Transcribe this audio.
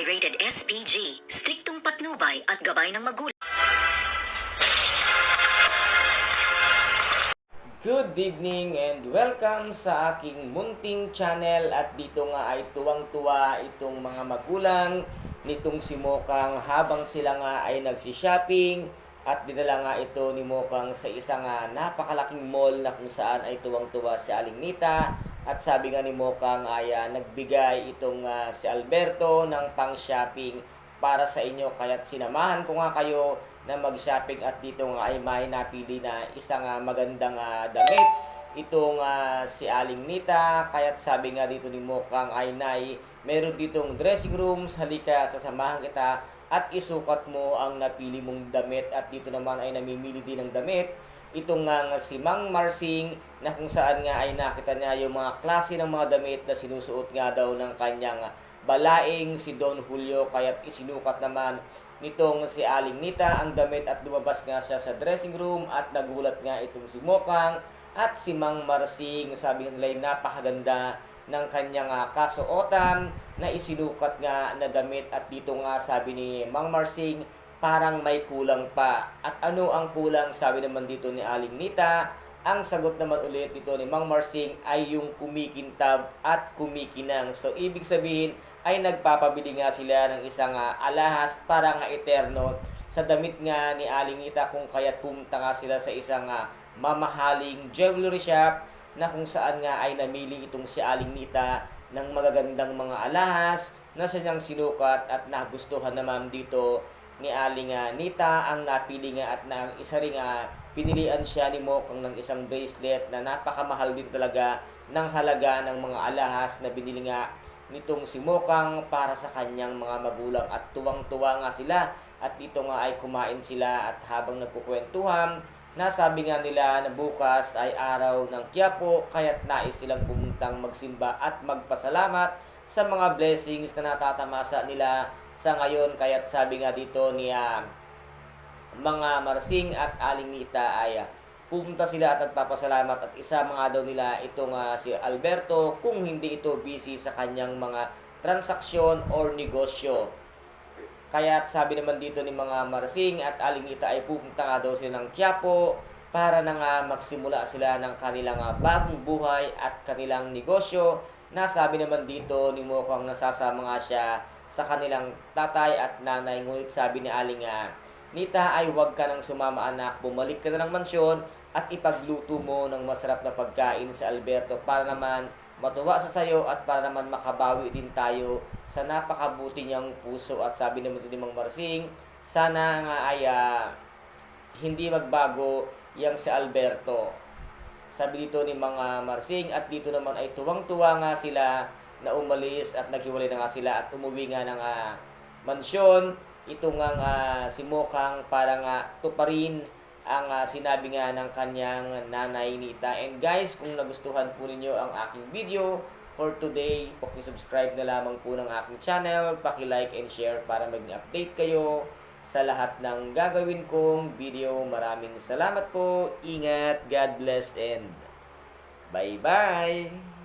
ay rated SPG, striktong patnubay at gabay ng magulang. Good evening and welcome sa aking munting channel at dito nga ay tuwang-tuwa itong mga magulang nitong si Mokang habang sila nga ay nagsi-shopping at dinala nga ito ni Mokang sa isang napakalaking mall na kung saan ay tuwang-tuwa si Aling Nita at sabi nga ni Mokang ay ah, nagbigay itong ah, si Alberto ng pang-shopping para sa inyo. Kaya't sinamahan ko nga kayo na mag-shopping at dito nga ay may napili na isang ah, magandang ah, damit. Itong ah, si Aling Nita. Kaya't sabi nga dito ni Mokang ay nay meron ditong dressing rooms. Halika sasamahan kita at isukat mo ang napili mong damit. At dito naman ay namimili din ng damit itong nga nga si Mang Marsing na kung saan nga ay nakita niya yung mga klase ng mga damit na sinusuot nga daw ng kanyang balaing si Don Julio. Kaya't isinukat naman nitong si Aling Nita ang damit at lumabas nga siya sa dressing room at nagulat nga itong si Mokang at si Mang Marsing. Sabi nila ay napakaganda ng kanyang ah, kasuotan na isinukat nga na damit. At dito nga sabi ni Mang Marsing parang may kulang pa. At ano ang kulang? Sabi naman dito ni Aling Nita. Ang sagot naman ulit dito ni Mang Marsing ay yung kumikintab at kumikinang. So, ibig sabihin ay nagpapabili nga sila ng isang ah, alahas para nga eterno sa damit nga ni Aling Nita kung kaya't pumunta nga sila sa isang ah, mamahaling jewelry shop na kung saan nga ay namili itong si Aling Nita ng magagandang mga alahas na siyang sinukat at nagustuhan naman dito ni Aling ah, Nita ang napili nga at na isa ring ah, pinilian siya ni Mokang ng isang bracelet na napakamahal din talaga ng halaga ng mga alahas na binili nga nitong si Mokang para sa kanyang mga magulang. At tuwang-tuwa nga sila at dito nga ay kumain sila at habang nagkukwentuhan nasabi nga nila na bukas ay araw ng Quiapo kaya't nais silang pumuntang magsimba at magpasalamat sa mga blessings na natatamasa nila sa ngayon kaya't sabi nga dito ni ah, mga Marsing at Aling Nita ay pupunta sila at nagpapasalamat at isa mga daw nila itong ah, si Alberto kung hindi ito busy sa kanyang mga transaksyon or negosyo. Kaya sabi naman dito ni mga Marsing at Aling Nita ay pupunta nga daw sila ng Quiapo para na nga magsimula sila ng kanilang ah, bagong buhay at kanilang negosyo na sabi naman dito ni Mokang nasasama nga siya sa kanilang tatay at nanay. Ngunit sabi ni Aling ah, Nita ay huwag ka nang sumama anak, bumalik ka na ng mansyon at ipagluto mo ng masarap na pagkain sa Alberto para naman matuwa sa sayo at para naman makabawi din tayo sa napakabuti niyang puso. At sabi naman din ni Mang Marsing, sana nga ay ah, hindi magbago yang si Alberto. Sabi dito ni mga Marsing at dito naman ay tuwang-tuwa nga sila na umalis at naghiwalay na nga sila at umuwi nga ng ah, mansyon. Ito nga nga si Mokang para nga tuparin ang ah, sinabi nga ng kanyang nanay Nita. And guys, kung nagustuhan po ninyo ang aking video for today, subscribe na lamang po ng aking channel, paki-like and share para maging update kayo sa lahat ng gagawin kong video. Maraming salamat po. Ingat, God bless and bye-bye!